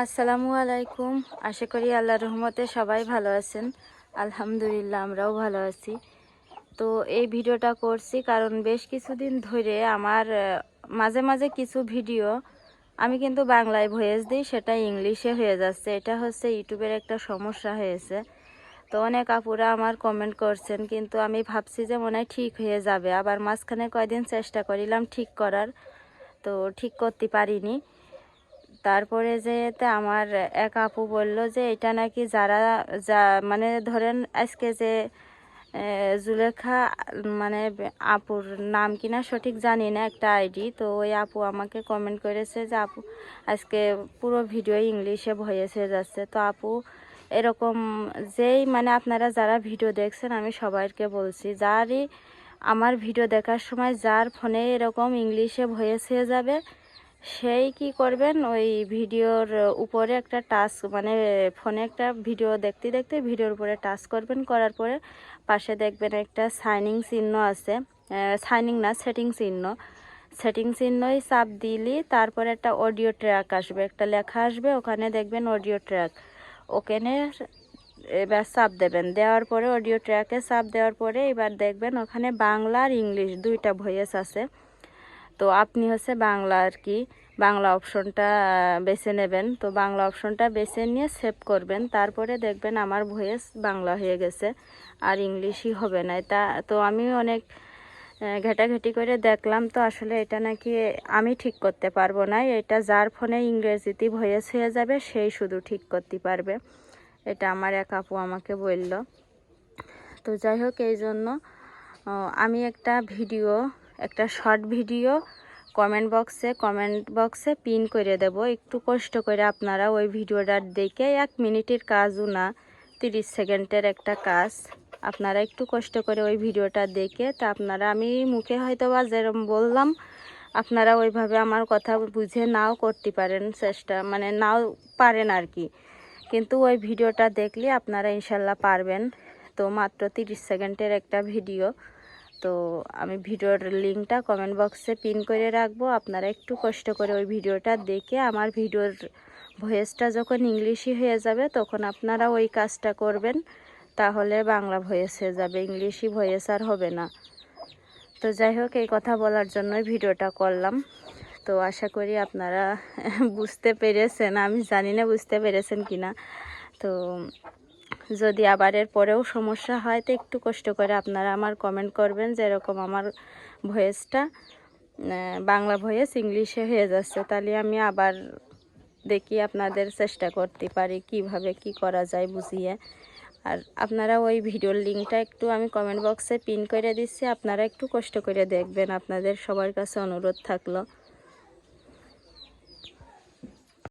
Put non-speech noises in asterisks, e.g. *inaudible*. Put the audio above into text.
আসসালামু আলাইকুম। আশা করি আল্লাহ রহমতে সবাই ভালো আছেন। আলহামদুলিল্লাহ, আমরাও ভালো আছি। তো এই ভিডিওটা করছি কারণ বেশ কিছুদিন ধরে আমার মাঝে মাঝে কিছু ভিডিও আমি কিন্তু বাংলায় ভয়েস দিই, সেটা ইংলিশে হয়ে যাচ্ছে। এটা হচ্ছে ইউটিউবের একটা সমস্যা হয়েছে। তো অনেক আপুরা আমার কমেন্ট করছেন, কিন্তু আমি ভাবছি যে মনে হয় ঠিক হয়ে যাবে। আবার মাঝখানে কয়দিন চেষ্টা করিলাম ঠিক করার, তো ঠিক করতে পারিনি। তারপরে যে আমার এক আপু বলল যে, এটা নাকি যারা যা মানে ধরেন আজকে যে জুলেখা মানে আপুর নাম কিনা সঠিক জানি না একটা আইডি, তো ওই আপু আমাকে কমেন্ট করেছে যে, আপু, আজকে পুরো ভিডিও ইংলিশে ভয়েস হয়ে যাচ্ছে। তো আপু এরকম যেই মানে আপনারা যারা ভিডিও দেখছেন, আমি সবাইকে বলছি, যারই আমার ভিডিও দেখার সময় যার ফোনে এরকম ইংলিশে ভয়েস হয়ে যাবে সেই কি করবেন? ওই ভিডিওর উপরে একটা টাচ মানে ফোনে একটা ভিডিও দেখতে দেখতে ভিডিওর উপরে টাচ করবেন, করার পরে পাশে দেখবেন একটা সাইনিং চিহ্ন আছে। সাইনিং না, সেটিং চিহ্ন। সেটিং চিহ্নই চাপ দিলি তারপরে একটা অডিও ট্র্যাক আসবে। একটা লেখা আসবে, ওখানে দেখবেন অডিও ট্র্যাক। ওখানে এবার চাপ দেবেন। দেওয়ার পরে অডিও ট্র্যাকে চাপ দেওয়ার পরে এবার দেখবেন ওখানে বাংলা আর ইংলিশ দুইটা ভয়েস আছে। তো আপনি হচ্ছে বাংলা আর কি, বাংলা অপশনটা বেছে নেবেন। তো বাংলা অপশনটা বেছে নিয়ে সেভ করবেন। তারপরে দেখবেন আমার ভয়েস বাংলা হয়ে গেছে আর ইংলিশই হবে না। এটা তো আমি অনেক ঘেটাঘেটি করে দেখলাম। তো আসলে এটা নাকি আমি ঠিক করতে পারব না। এটা যার ফোনে ইংরেজিতে ভয়েস হয়ে যাবে, সেই শুধু ঠিক করতে পারবে। এটা আমার এক আপু আমাকে বলল। তো যাই হোক, এই জন্য আমি একটা ভিডিও একটা শর্ট ভিডিও কমেন্ট বক্সে কমেন্ট বক্সে পিন করে দেব। একটু কষ্ট করে আপনারা ওই ভিডিওটা দেখে এক মিনিটের কাজও না, তিরিশ সেকেন্ডের একটা কাজ। আপনারা একটু কষ্ট করে ওই ভিডিওটা দেখে, তা আপনারা আমি মুখে হয়তো বা যেরকম বললাম, আপনারা ওইভাবে আমার কথা বুঝে নাও করতে পারেন, চেষ্টা মানে নাও পারেন আর কি। কিন্তু ওই ভিডিওটা দেখলে আপনারা ইনশাল্লাহ পারবেন। তো মাত্র তিরিশ সেকেন্ডের একটা ভিডিও। তো আমি ভিডিওর লিঙ্কটা কমেন্ট বক্সে পিন করে রাখব। আপনারা একটু কষ্ট করে ওই ভিডিওটা দেখে আমার ভিডিওর ভয়েসটা যখন ইংলিশই হয়ে যাবে, তখন আপনারা ওই কাজটা করবেন, তাহলে বাংলা ভয়েস হয়ে যাবে। ইংলিশই ভয়েস আর হবে না। তো যাই হোক, এই কথা বলার জন্যই ভিডিওটা করলাম। তো আশা করি আপনারা *laughs* বুঝতে পেরেছেন। আমি জানি না বুঝতে পেরেছেন কি না তো যদি আবার এর পরেও সমস্যা হয়, তো একটু কষ্ট করে আপনারা আমার কমেন্ট করবেন যেরকম আমার ভয়েসটা বাংলা ভয়েস ইংলিশে হয়ে যাচ্ছে। তাহলে আমি আবার দেখি আপনাদের চেষ্টা করতে পারি কীভাবে কি করা যায় বুঝিয়ে। আর আপনারা ওই ভিডিওর লিঙ্কটা একটু আমি কমেন্ট বক্সে পিন করে দিচ্ছি, আপনারা একটু কষ্ট করে দেখবেন, আপনাদের সবার কাছে অনুরোধ থাকল।